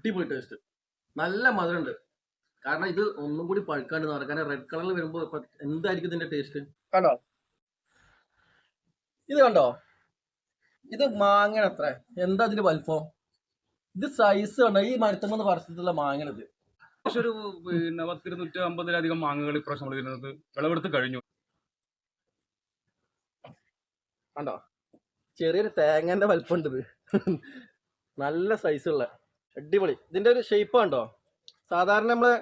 അടിപൊളി ടേസ്റ്റ് നല്ല മധുരമുണ്ട്. കാരണം ഇത് ഒന്നും കൂടി പഴുക്കാണ്ട് എന്ന് കാരണം റെഡ് കളറിൽ വരുമ്പോൾ എന്തായിരിക്കും ഇതിന്റെ ടേസ്റ്റ് കണ്ടോ? ഇത് കണ്ടോ? ഇത് മാങ്ങണ അത്ര. എന്താ ഇതിന്റെ വലിപ്പം? ഇത് സൈസ് കണ്ടോ? ഈ മരത്തുമെന്ന് പറിച്ചിട്ടുള്ള മാങ്ങണത് പക്ഷെ ഒരു പിന്നെ പത്തിരുന്നൂറ്റി അമ്പതിലധികം മാങ്ങകൾ ഇപ്രാവശ്യം നമ്മൾ ഇതിനകത്ത് വിളവെടുത്ത് കഴിഞ്ഞു. കണ്ടോ? ചെറിയൊരു തേങ്ങന്റെ വലിപ്പമുണ്ട് നല്ല നല്ല സൈസുള്ള അടിപൊളി. ഇതിന്റെ ഒരു ഷേപ്പ് കണ്ടോ? സാധാരണ നമ്മൾ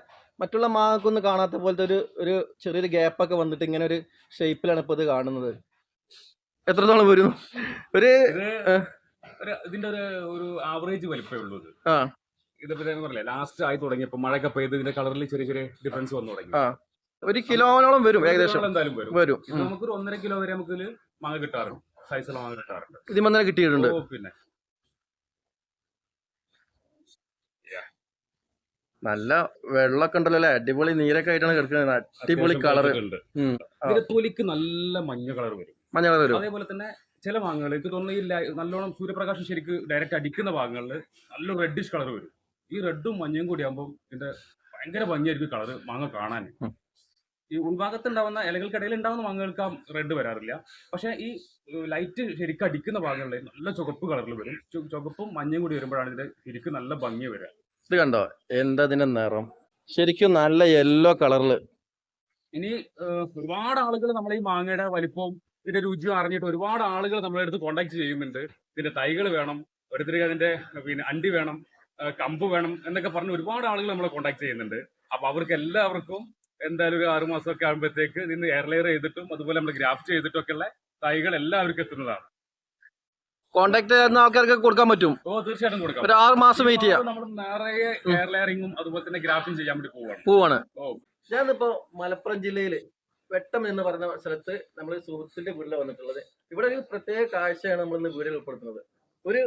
മറ്റുള്ള മാങ്ങക്കൊന്നും കാണാത്ത പോലത്തെ ഒരു ഒരു ചെറിയൊരു ഗ്യാപ്പൊക്കെ വന്നിട്ട് ഇങ്ങനെ ഒരു ഷേപ്പിലാണ് ഇപ്പൊ ഇത് കാണുന്നത്. എത്രത്തോളം വരുന്നു ഒരു ഇത് ഒരു ഇതിന്റെ ഒരു ഒരു ആവറേജ് വലിപ്പമേ ഉള്ളൂ ആ. പറഞ്ഞില്ലേ ലാസ്റ്റ് ആയി തുടങ്ങിയപ്പോൾ മഴയൊക്കെ പെയ്ത് ഇതിന്റെ കളറിൽ ചെറിയ ചെറിയ ഡിഫറൻസ് വന്നു തുടങ്ങി. ഒരു കിലോനോളം വരും ഏകദേശം. എന്തായാലും വരും. വരും. നമുക്കൊരു ഒന്നര കിലോ വരെ നമുക്ക് മാങ്ങ കിട്ടാറുണ്ട്. സൈസുള്ള മാങ്ങ കിട്ടാറുണ്ട്. ഇതിമെന്നെ കിട്ടിയിട്ടുണ്ട്. പിന്നെ. നല്ല വെള്ളമൊക്കെ ഉണ്ടല്ലോ അല്ലേ അടിപൊളി നീരൊക്കെ ആയിട്ടാണ് കിടക്കുന്നത്. അടിപൊളി കളറ്. ഇതിന്റെ തൊലിക്ക് നല്ല മഞ്ഞ കളർ വരും. മഞ്ഞ കളർ വരും. അതേപോലെ തന്നെ ചില ഭാഗങ്ങൾ എനിക്ക് തോന്നുന്നില്ല നല്ലോണം സൂര്യപ്രകാശം ശരിക്ക് ഡയറക്റ്റ് അടിക്കുന്ന ഭാഗങ്ങളിൽ നല്ല റെഡിഷ് കളർ വരും. ഈ റെഡും മഞ്ഞയും കൂടി ആകുമ്പോൾ ഇതിന്റെ ഭയങ്കര ഭംഗിയായിരിക്കും കളർ മാങ്ങ കാണാൻ. ഈ ഉൾഭാഗത്ത് ഉണ്ടാവുന്ന ഇലകൾക്കിടയിൽ ഉണ്ടാവുന്ന മാങ്ങകൾക്ക് ആ റെഡ് വരാറില്ല. പക്ഷെ ഈ ലൈറ്റ് ശരിക്കും അടിക്കുന്ന ഭാഗങ്ങളിൽ നല്ല ചുവപ്പ് കളറിൽ വരും. ചുവപ്പും മഞ്ഞയും കൂടി വരുമ്പോഴാണ് ഇതിന്റെ ശരിക്കും നല്ല ഭംഗി വരിക ഇത് കണ്ടോ? എന്തതിന്റെ നിറം? ശരിക്കും നല്ല യെല്ലോ കളറിൽ ഇനി ഒരുപാട് ആളുകൾ നമ്മളെ ഈ മാങ്ങയുടെ വലിപ്പവും ഇതിന്റെ രുചിയും അറിഞ്ഞിട്ട് ഒരുപാട് ആളുകൾ നമ്മളെ അടുത്ത് കോണ്ടാക്ട് ചെയ്യുന്നുണ്ട്. ഇതിന്റെ തൈകൾ വേണം ഒരുത്തിരി അതിന്റെ പിന്നെ അണ്ടി വേണം കമ്പ് വേണം എന്നൊക്കെ പറഞ്ഞ് ഒരുപാട് ആളുകൾ നമ്മളെ കോണ്ടാക്ട് ചെയ്യുന്നുണ്ട്. അപ്പൊ അവർക്ക് എല്ലാവർക്കും എന്തായാലും ഒരു ആറുമാസമൊക്കെ ആകുമ്പോഴത്തേക്ക് ഇതിന് എയർലെയർ ചെയ്തിട്ടും അതുപോലെ നമ്മൾ ഗ്രാഫ്റ്റ് ചെയ്തിട്ടും ഒക്കെ ഉള്ള തൈകൾ എല്ലാവർക്കും എത്തുന്നതാണ്. കോണ്ടാക്ട് ചെയ്യുന്ന ആൾക്കാർക്ക് കൊടുക്കാൻ പറ്റും. ഓ തീർച്ചയായിട്ടും കൊടുക്കാം. ഒരു ആറ് മാസം വെയിറ്റ് ചെയ്യാം. നമ്മൾ നിറയെ എയർ ലെയറിങ്ങും അതുപോലെ തന്നെ ഗ്രാഫ്റ്റും ചെയ്യാൻ വേണ്ടി പോവാണ്. ഞാനിപ്പോ മലപ്പുറം ജില്ലയിൽ വെട്ടം എന്ന് പറയുന്ന സ്ഥലത്ത് നമ്മൾ സുഹൃത്തിന്റെ വീട്ടിലാണ് വന്നിട്ടുള്ളത്. ഇവിടെ ഒരു പ്രത്യേക കാഴ്ചയാണ് നമ്മൾ ഇന്ന് വീടിൽ ഉൾപ്പെടുത്തുന്നത്. ഒരു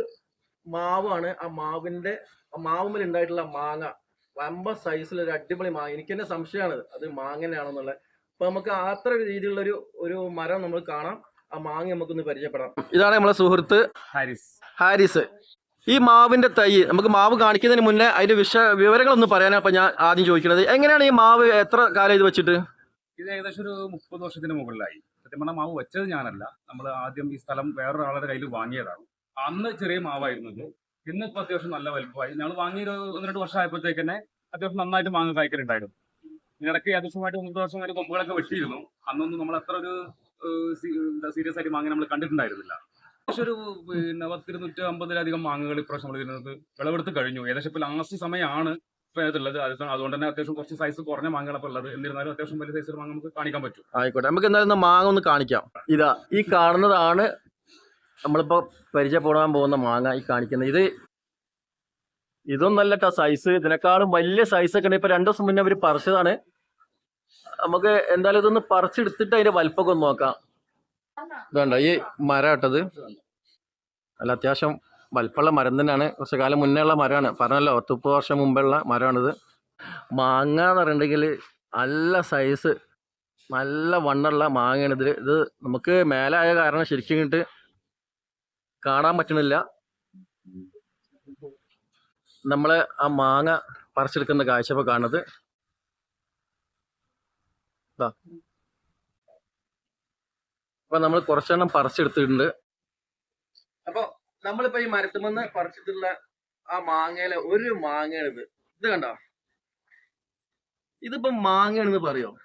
മാവാണ്. ആ മാവിന്റെ ആ മാവുമ്പിൽ ഉണ്ടായിട്ടുള്ള മാങ്ങ. വമ്പ സൈസിൽ ഒരു അടിപൊളി മാങ്ങ. എനിക്ക് തന്നെ സംശയമാണ് അത് മാങ്ങനെയാണെന്നുള്ളത് അപ്പൊ നമുക്ക് അത്ര രീതിയിലുള്ള ഒരു ഒരു മരം നമ്മൾ കാണാം. ആ മാങ്ങ നമുക്കൊന്ന് പരിചയപ്പെടാം. ഇതാണ് നമ്മളെ സുഹൃത്ത് ഹാരിസ്. ഹാരിസ്. ഈ മാവിന്റെ തൈ നമുക്ക് മാവ് കാണിക്കുന്നതിന് മുന്നേ അതിന്റെ വിഷ വിവരങ്ങളൊന്നും പറയാനാണ് അപ്പൊ ഞാൻ ആദ്യം ചോദിക്കുന്നത്. എങ്ങനെയാണ് ഈ മാവ് എത്ര കാലം ഇത് വെച്ചിട്ട്? ഇത് ഏകദേശം ഒരു മുപ്പത് വർഷത്തിന് മുകളിലായി. സത്യം പറഞ്ഞാൽ മാവ് വെച്ചത് ഞാനല്ല. നമ്മൾ ആദ്യം ഈ സ്ഥലം വേറൊരാളുടെ കയ്യിൽ വാങ്ങിയതാണ്. അന്ന് ചെറിയ മാവായിരുന്നു ഇന്ന് ഇപ്പൊ അത്യാവശ്യം നല്ല വലുപ്പമായി. ഞങ്ങൾ വാങ്ങിയ ഒരു ഒന്ന് രണ്ട് വർഷം ആയപ്പോഴത്തേക്ക് തന്നെ അത്യാവശ്യം നന്നായിട്ട് മാങ്ങ കായ്ക്കലുണ്ടായിരുന്നു. ഇതിനിടയ്ക്ക് അത്യാവശ്യമായിട്ട് മുപ്പത് വർഷം വരെ കൊമ്പുകളൊക്കെ വെട്ടിയിരുന്നു. അന്നൊന്നും നമ്മൾ അത്ര ഒരു സീരിയസ് ആയിട്ട് മാങ്ങ നമ്മൾ കണ്ടിട്ടുണ്ടായിരുന്നില്ല. പക്ഷെ ഒരു പിന്നെ പത്തിരുന്നൂറ്റി അമ്പതിലധികം മാങ്ങകൾ ഇപ്രാവശ്യം നമ്മൾ ഇരുന്നത് വിളവെടുത്ത് കഴിഞ്ഞു. ഏകദേശം ലാസ്റ്റ് സമയമാണ് ഇതുള്ളത് അതുകൊണ്ട് തന്നെ അത്യാവശ്യം കുറച്ച് സൈസ് കുറഞ്ഞ മാങ്ങകളൊക്കെ ഉള്ളത്. എന്നിരുന്നാലും അത്യാവശ്യം വലിയ സൈസ് മാങ്ങ നമുക്ക് കാണിക്കാൻ പറ്റും. ആയിക്കോട്ടെ. നമുക്ക് എന്തായാലും മാങ്ങ ഒന്ന് കാണിക്കാം. ഇതാ ഈ കാണുന്നതാണ് നമ്മളിപ്പോ പരിചയപ്പെടാൻ പോകുന്ന മാങ്ങ ഈ കാണിക്കുന്നത്. ഇത് ഇതൊന്നല്ല സൈസ് ഇതിനേക്കാളും വലിയ സൈസ് ഒക്കെ ഉണ്ട്. ഇപ്പൊ രണ്ടു ദിവസം മുന്നേ അവർ പറിച്ചതാണ്. നമുക്ക് എന്തായാലും ഇതൊന്ന് പറിച്ചെടുത്തിട്ട് അതിന്റെ വലിപ്പൊക്കെ ഒന്ന് നോക്കാം. വേണ്ട ഈ മരം ഇട്ടത് അല്ല അത്യാവശ്യം വലിപ്പമുള്ള മരം തന്നെയാണ്. കുറച്ച് കാലം മുന്നേ ഉള്ള മരമാണ്. പറഞ്ഞല്ലോ ഒത്തുപ്പ് വർഷം മുമ്പുള്ള മരമാണിത്. മാങ്ങ എന്ന് പറഞ്ഞിട്ടുണ്ടെങ്കിൽ നല്ല സൈസ് നല്ല വണ്ണുള്ള മാങ്ങയാണ് ഇതിൽ ഇത് നമുക്ക് മേലായ കാരണം ശരിക്കും ഇങ്ങോട്ട് കാണാൻ പറ്റണില്ല. നമ്മൾ ആ മാങ്ങ പറിച്ചെടുക്കുന്ന കാഴ്ച ഇപ്പൊ കാണുന്നത്. അപ്പൊ നമ്മൾ കുറച്ചെണ്ണം പറിച്ചെടുത്തിട്ടുണ്ട്. അപ്പൊ നമ്മളിപ്പോ ഈ മരത്തുമെന്ന് പറിച്ചിട്ടുള്ള ആ മാങ്ങയിലെ ഒരു മാങ്ങയാണിത്. ഇത് കണ്ടോ? ഇതിപ്പോ മാങ്ങയാണെന്ന് പറയോ?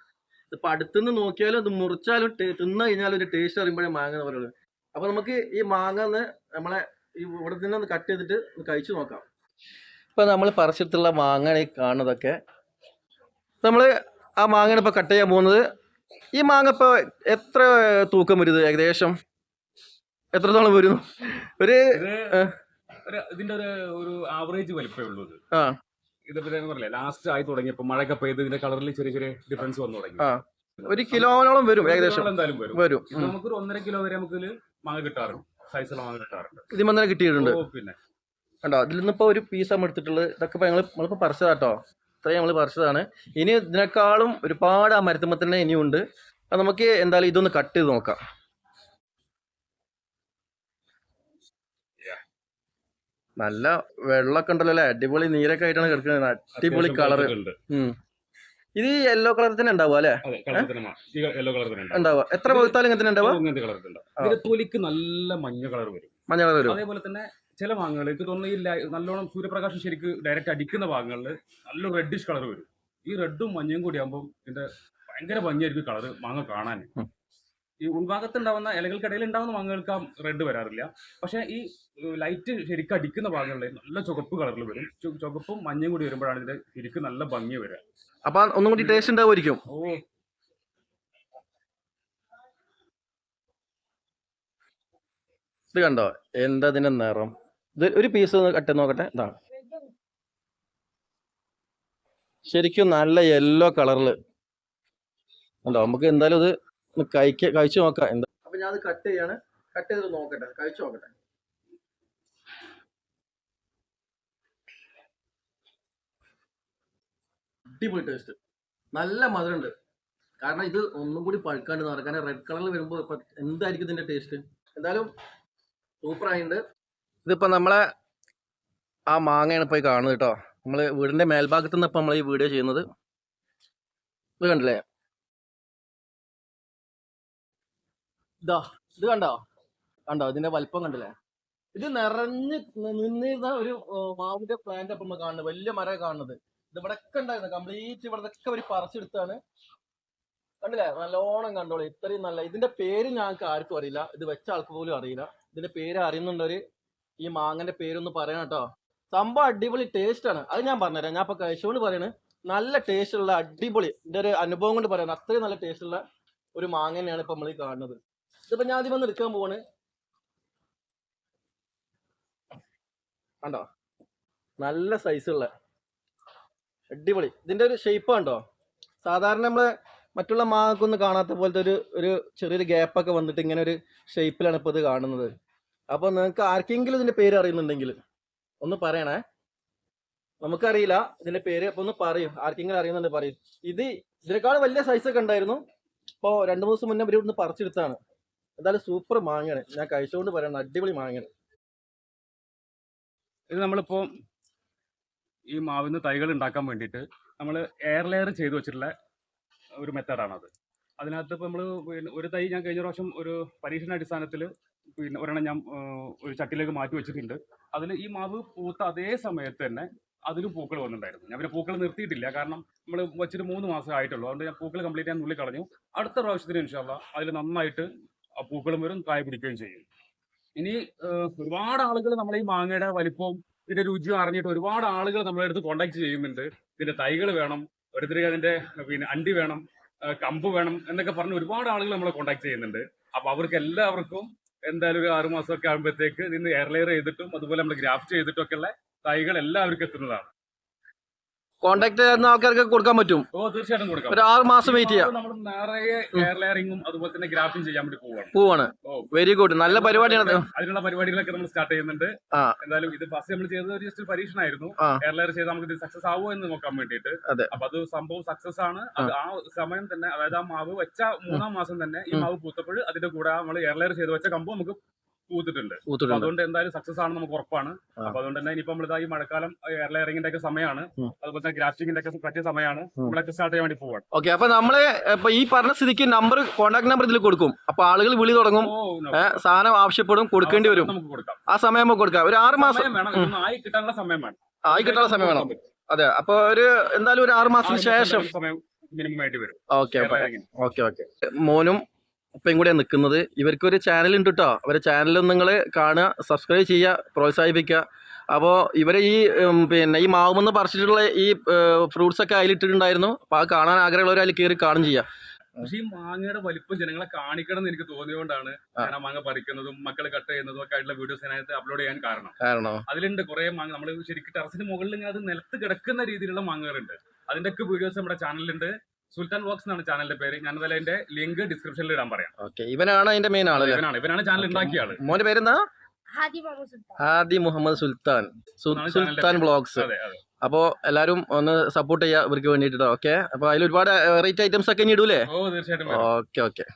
ഇപ്പൊ അടുത്തുനിന്ന് നോക്കിയാലും ഇത് മുറിച്ചാലും തിന്നു കഴിഞ്ഞാലും ഒരു ടേസ്റ്റ് അറിയുമ്പോഴേ മാങ്ങ എന്ന് പറയുള്ളൂ. അപ്പൊ നമുക്ക് ഈ മാങ്ങ നമ്മളെ ഇവിടെ നിന്ന് ഒന്ന് കട്ട് ചെയ്തിട്ട് കഴിച്ചു നോക്കാം. ഇപ്പൊ നമ്മൾ പറിച്ചിട്ടുള്ള മാങ്ങ കാണുന്നതൊക്കെ. നമ്മൾ ആ മാങ്ങയാണ് ഇപ്പോൾ കട്ട് ചെയ്യാൻ പോകുന്നത്. ഈ മാങ്ങ ഇപ്പോൾ എത്ര തൂക്കം വരും ഏകദേശം? എത്രത്തോളം വരുന്നു? ഒരു ഇതിന്റെ ഒരു ഒരു ആവറേജ് വലിപ്പമേ ഉള്ളൂ ആ. ഇതിപ്പോ ഞാൻ പറഞ്ഞില്ലേ ലാസ്റ്റ് ആയി തുടങ്ങിയപ്പോൾ മഴയൊക്കെ പെയ്ത് ഇതിന്റെ കളറിൽ ചെറിയ ചെറിയ ഡിഫറൻസ് വന്നു തുടങ്ങി. ഒരു കിലോനോളം വരും ഏകദേശം. എന്തായാലും വരും. നമുക്കൊരു ഒന്നര കിലോ വരെ നമുക്ക് മാങ്ങ കിട്ടാറുണ്ട്. സൈസുള്ള മാങ്ങ കിട്ടാറുണ്ട്. ഇതിൽ തന്നെ കിട്ടിയിട്ടുണ്ട്. പിന്നെ. കണ്ടോ? ഇതിൽ നിന്നിപ്പോ ഒരു പീസ് നമ്മൾ എടുത്തിട്ടുള്ളത്. ഇതൊക്കെ ഇപ്പൊ ഞങ്ങൾ നമ്മളിപ്പോ പറിച്ചതാട്ടോ ഇത്രയും നമ്മൾ പറിച്ചതാണ്. ഇനി ഇതിനേക്കാളും ഒരുപാട് ആ മരത്തുമ്പോ തന്നെ ഇനിയുണ്ട്. അപ്പം നമുക്ക് എന്തായാലും ഇതൊന്ന് കട്ട് ചെയ്ത് നോക്കാം. നല്ല വെള്ളമൊക്കെ ഉണ്ടല്ലോ അല്ലേ? അടിപൊളി നീരൊക്കെ ആയിട്ടാണ് കിടക്കുന്നത്. അടിപൊളി കളർ. ഇത് യെല്ലോ കളർ തന്നെ ഉണ്ടാവുക അല്ലേ. ഉണ്ടാവുക. എത്ര പഴുത്താലും ഇങ്ങനെ തന്നെ ഉണ്ടാവുക? തൊലിക്ക് നല്ല മഞ്ഞ കളർ വരും. മഞ്ഞ കളർ വരും. അതേപോലെ തന്നെ ചില ഭാഗങ്ങൾ എനിക്ക് തോന്നുന്നു ഈ നല്ലോണം സൂര്യപ്രകാശം ശരിക്ക് ഡയറക്റ്റ് അടിക്കുന്ന ഭാഗങ്ങളിൽ നല്ല റെഡിഷ് കളർ വരും. ഈ റെഡും മഞ്ഞയും കൂടി ആകുമ്പോൾ ഇതിന്റെ ഭയങ്കര ഭംഗിയായിരിക്കും കളർ മാങ്ങ കാണാൻ. ഈ ഉൾഭാഗത്ത് ഉണ്ടാവുന്ന ഇലകൾക്കിടയിൽ ഉണ്ടാവുന്ന മാങ്ങകൾക്ക് ആ റെഡ് വരാറില്ല. പക്ഷേ ഈ ലൈറ്റ് ശരിക്കും അടിക്കുന്ന ഭാഗങ്ങളിൽ നല്ല ചുവപ്പ് കളറിൽ വരും. ചുവപ്പും മഞ്ഞയും കൂടി വരുമ്പോഴാണ് ഇതിന്റെ ശരിക്കും നല്ല ഭംഗി വരിക അപ്പൊ ഒന്നും കൂടി ടേസ്റ്റ് ഉണ്ടാവുമായിരിക്കും. ഓ. ഇത് കണ്ടോ? എന്താ ഇതിന്റെ നിറം? ഇത് ഒരു പീസ് കട്ട് നോക്കട്ടെ. ഇതാണ് ശരിക്കും നല്ല യെല്ലോ കളറിൽ ഉണ്ടോ നമുക്ക് എന്തായാലും ഇത് കഴിക്ക കഴിച്ചു നോക്കാം. എന്താ അപ്പൊ ഞാൻ കട്ട് ചെയ്യാണ്. കട്ട് ചെയ്ത് നോക്കട്ടെ. കഴിച്ചു നോക്കട്ടെ. അടിപൊളി ടേസ്റ്റ് നല്ല മധുരമുണ്ട്. കാരണം ഇത് ഒന്നും കൂടി പഴുക്കാണ്ട് നടക്കാൻ റെഡ് കളറിൽ വരുമ്പോൾ എന്തായിരിക്കും ഇതിന്റെ ടേസ്റ്റ് എന്തായാലും സൂപ്പർ ആയിട്ടുണ്ട്. ഇതിപ്പോ നമ്മളെ ആ മാങ്ങയാണ് ഇപ്പോൾ കാണുന്നത് കേട്ടോ. നമ്മൾ വീടിന്റെ മേൽഭാഗത്ത് നിന്ന് ഇപ്പം നമ്മൾ ഈ വീഡിയോ ചെയ്യുന്നത്. ഇത് കണ്ടില്ലേ? ഇതാ ഇത് കണ്ടോ? കണ്ടോ? ഇതിന്റെ വലിപ്പം കണ്ടില്ലേ? ഇത് നിറഞ്ഞ് നിന്നിരുന്ന ഒരു മാവിന്റെ പ്ലാന്റ് അപ്പം കാണുന്നത്. വലിയ മരം കാണുന്നത്. ഇത് ഇവിടെ ഒക്കെ ഉണ്ടായിരുന്നു കംപ്ലീറ്റ് ഇവിടത്തൊക്കെ ഒരു പറിച്ചെടുത്താണ് കണ്ടില്ലേ? നല്ലോണം കണ്ടോളൂ. ഇത്രയും നല്ല ഇതിന്റെ പേര് ഞങ്ങൾക്ക് ആർക്കും അറിയില്ല. ഇത് വെച്ച ആൾക്ക് പോലും അറിയില്ല. ഇതിന്റെ പേര് അറിയുന്നുണ്ടവര്. ഈ മാങ്ങന്റെ പേരൊന്ന് പറയണം കേട്ടോ. സംഭവം അടിപൊളി ടേസ്റ്റ് ആണ്. അത് ഞാൻ പറഞ്ഞുതരാം. ഞാൻ ഇപ്പൊ കഴിച്ചുകൊണ്ട് പറയണ്. നല്ല ടേസ്റ്റ് ഉള്ള അടിപൊളി. എന്റെ ഒരു അനുഭവം കൊണ്ട് പറയണം. അത്രയും നല്ല ടേസ്റ്റ് ഉള്ള ഒരു മാങ്ങ തന്നെയാണ് ഇപ്പൊ നമ്മൾ കാണുന്നത്. ഇതിപ്പോ ഞാൻ ആദ്യം വന്ന് എടുക്കാൻ പോവാണ്. കണ്ടോ? നല്ല സൈസ് ഉള്ള. അടിപൊളി. ഇതിന്റെ ഒരു ഷേപ്പ് കണ്ടോ? സാധാരണ നമ്മൾ മറ്റുള്ള മാങ്ങക്കൊന്നും കാണാത്ത പോലത്തെ ഒരു ഒരു ചെറിയൊരു ഗ്യാപ്പൊക്കെ വന്നിട്ട് ഇങ്ങനെ ഒരു ഷേപ്പിലാണ് ഇപ്പോൾ ഇത് കാണുന്നത്. അപ്പോൾ നിങ്ങൾക്ക് ആർക്കെങ്കിലും ഇതിന്റെ പേര് അറിയുന്നുണ്ടെങ്കിൽ ഒന്ന് പറയണേ. നമുക്കറിയില്ല ഇതിന്റെ പേര് അപ്പൊ ഒന്ന് പറയും. ആർക്കെങ്കിലും അറിയുന്നുണ്ട് പറയും. ഇത് ഇതിനേക്കാൾ വലിയ സൈസ് ഒക്കെ ഉണ്ടായിരുന്നു. ഇപ്പോൾ രണ്ടു മൂന്ന് ദിവസം മുന്നേ ഇവർ ഇവിടുന്ന് പറിച്ചെടുത്താണ്. എന്തായാലും സൂപ്പർ മാങ്ങയാണ്. ഞാൻ കഴിച്ചുകൊണ്ട് പറയണം. അടിപൊളി മാങ്ങയാണ്. ഇത് നമ്മളിപ്പോ ഈ മാവിന്ന് തൈകൾ ഉണ്ടാക്കാൻ വേണ്ടിയിട്ട് നമ്മൾ എയർ ലെയർ ചെയ്ത് വെച്ചിട്ടുള്ള ഒരു മെത്തേഡാണത് അതിനകത്ത് ഇപ്പോൾ നമ്മൾ ഒരു തൈ ഞാൻ കഴിഞ്ഞ പ്രാവശ്യം ഒരു പരീക്ഷണാടിസ്ഥാനത്തിൽ പിന്നെ ഒരെണ്ണം ഞാൻ ഒരു ചട്ടിയിലേക്ക് മാറ്റി വെച്ചിട്ടുണ്ട്. അതിൽ ഈ മാവ് പൂത്ത അതേ സമയത്ത് തന്നെ അതിലും പൂക്കൾ വന്നിട്ടുണ്ടായിരുന്നു. ഞാൻ പിന്നെ പൂക്കൾ നിർത്തിയിട്ടില്ല. കാരണം നമ്മൾ വെച്ചിട്ട് മൂന്ന് മാസം ആയിട്ടുള്ളൂ. അതുകൊണ്ട് ഞാൻ പൂക്കൾ കംപ്ലീറ്റ് ഞാൻ ഉള്ളി കളഞ്ഞു. അടുത്ത പ്രാവശ്യത്തിന് ഇൻഷാല്ല അതിൽ നന്നായിട്ട് പൂക്കളും വരും കായ പിടിക്കുകയും ചെയ്യും. ഇനി ഒരുപാട് ആളുകൾ നമ്മളെ ഈ മാങ്ങയുടെ വലിപ്പവും ഇതിന്റെ രുചിയും അറിഞ്ഞിട്ട് ഒരുപാട് ആളുകൾ നമ്മളെ അടുത്ത് കോണ്ടാക്ട് ചെയ്യുന്നുണ്ട്. ഇതിന്റെ തൈകൾ വേണം ഓരോരുത്തർക്ക് അതിന്റെ പിന്നെ അണ്ടി വേണം കമ്പ് വേണം എന്നൊക്കെ പറഞ്ഞ് ഒരുപാട് ആളുകൾ നമ്മളെ കോണ്ടാക്ട് ചെയ്യുന്നുണ്ട്. അപ്പൊ അവർക്ക് എല്ലാവർക്കും എന്തായാലും ഒരു ആറുമാസമൊക്കെ ആകുമ്പോഴത്തേക്ക് ഇതിന് എയർ ലെയർ ചെയ്തിട്ടും അതുപോലെ നമ്മൾ ഗ്രാഫ്റ്റ് ചെയ്തിട്ടും ഒക്കെ ഉള്ള തൈകൾ എല്ലാവർക്കും എത്തുന്നതാണ്. കോണ്ടാക്ട് ചെയ്യുന്ന ആൾക്കാർക്ക് കൊടുക്കാൻ പറ്റും. ഓ തീർച്ചയായിട്ടും കൊടുക്കാം. ഒരു ആറ് മാസം വെയിറ്റ് ചെയ്യാം. നമ്മൾ നിറയെ എയർ ലെയറിംഗും അതുപോലെ തന്നെ ഗ്രാഫ്റ്റും ചെയ്യാൻ വേണ്ടി പോവാണ്. പോവാണ്. വെരി ഗുഡ് നല്ല പരിപാടിയാണ് അതിനുള്ള പരിപാടികളൊക്കെ നമ്മൾ സ്റ്റാർട്ട് ചെയ്യുന്നുണ്ട്. എന്തായാലും ഇത് ഫസ്റ്റ് നമ്മൾ ചെയ്തത് ഒരു ജസ്റ്റ് പരീക്ഷണമായിരുന്നു ലെയർ ചെയ്ത് നമുക്ക് ഇത് സക്സസ് ആവുമോ എന്ന് നോക്കാൻ വേണ്ടിയിട്ട്. അപ്പൊ അത് സംഭവം സക്സസ് ആണ്. അത് ആ സമയം തന്നെ അതായത് ആ മാവ് വെച്ച മൂന്നാം മാസം തന്നെ ഈ മാവ് പൂത്തപ്പോൾ അതിന്റെ കൂടെ നമ്മൾ എയർ ലെയർ ചെയ്ത് വെച്ച കമ്പ് നമുക്ക് പൂത്തിട്ടുണ്ട്. അതുകൊണ്ട് എന്തായാലും സക്സസ് ആണ് നമുക്ക് ഉറപ്പാണ്. അപ്പൊ അതുകൊണ്ട് തന്നെ ഇനിയിപ്പോ നമ്മളിതാ ഈ മഴക്കാലം എയർ ലെയറിംഗിന്റെ ഒക്കെ സമയമാണ്. അതുപോലെ തന്നെ ഗ്രാഫ്റ്റിംഗിന്റെ ഒക്കെ പറ്റിയ സമയമാണ്. നമ്മളൊക്കെ സ്റ്റാർട്ട് ചെയ്യാൻ വേണ്ടി പോവാണ്. ഓക്കെ അപ്പൊ നമ്മൾ ഇപ്പൊ ഈ പറഞ്ഞ സ്ഥിതിക്ക് നമ്പർ കോൺടാക്ട് നമ്പർ ഇതിൽ കൊടുക്കും. അപ്പൊ ആളുകൾ വിളി തുടങ്ങും. സാധനം ആവശ്യപ്പെടും കൊടുക്കേണ്ടി വരും. നമുക്ക് കൊടുക്കാം. ആ സമയം നമുക്ക് കൊടുക്കാം. ഒരു ആറ് മാസം വേണം. ആയി കിട്ടാനുള്ള സമയം വേണം. ആയി കിട്ടാനുള്ള സമയം വേണം. അതെ അപ്പൊ ഒരു എന്തായാലും ഒരു ആറ് മാസത്തിന് ശേഷം. സമയം മിനിമം ആയിട്ട് വരും. ഓക്കെ ഓക്കെ ഓക്കെ മോനും ഉപ്പയും കൂടെ നിൽക്കുന്നത്. ഇവർക്കൊരു ചാനൽ ഉണ്ട് കേട്ടോ അവരെ ചാനലും നിങ്ങൾ കാണുക സബ്സ്ക്രൈബ് ചെയ്യുക പ്രോത്സാഹിപ്പിക്കുക. അപ്പോൾ ഇവരെ ഈ പിന്നെ ഈ മാവുമെന്ന് പറിച്ചിട്ടുള്ള ഈ ഫ്രൂട്ട്സ് ഒക്കെ അതിലിട്ടിട്ടുണ്ടായിരുന്നു. അപ്പോൾ അത് കാണാൻ ആഗ്രഹമുള്ളവർ അതിൽ കയറി കാണും ചെയ്യുക പക്ഷേ ഈ മാങ്ങയുടെ വലിപ്പം ജനങ്ങളെ കാണിക്കണം എന്ന് എനിക്ക് തോന്നിയതുകൊണ്ടാണ് ഞാൻ ആ മാങ്ങ പറിക്കുന്നതും മക്കൾ കട്ട് ചെയ്യുന്നതും ഒക്കെ ആയിട്ടുള്ള വീഡിയോസ് അതിനകത്ത് അപ്ലോഡ് ചെയ്യാൻ കാരണം. കാരണം. അതിലുണ്ട് കുറെ മാങ്ങ. നമ്മൾ ശരിക്കും ടെറസിന് മുകളിൽ ഇങ്ങനെ അത് നിലത്ത് കിടക്കുന്ന രീതിയിലുള്ള മാങ്ങകളുണ്ട്. അതിന്റെ ഒക്കെ വീഡിയോസ് നമ്മുടെ ചാനലിലുണ്ട് സുൽത്താൻ വോക്സ് എന്നാണ് ചാനലിന്റെ പേര്. ഞാൻ അതുപോലെ അതിന്റെ ലിങ്ക് ഡിസ്ക്രിപ്ഷനിൽ ഇടാൻ പറയാം. ഓക്കെ ഇവനാണ് അതിന്റെ മെയിൻ ആൾ ഇവനാണ് ഇവനാണ് ചാനൽ ഉണ്ടാക്കിയ ആൾ. മോന്റെ പേരെന്താ? ഹാദി മുഹമ്മദ് സുൽത്താൻ. ആദി മുഹമ്മദ് സുൽത്താൻ. സു- സുൽത്താൻ വ്ലോഗ്സ് ബ്ലോഗ്സ്. അതെ അതെ. അപ്പോൾ എല്ലാവരും ഒന്ന് സപ്പോർട്ട് ചെയ്യാ ഇവർക്ക് വേണ്ടിട്ടോ ഓക്കെ? അപ്പൊ അതിൽ ഒരുപാട് വെറൈറ്റി ഐറ്റംസ് ഒക്കെ ഇനി ഇടൂലേ? ഓ തീർച്ചയായിട്ടും വരും. Okay okay.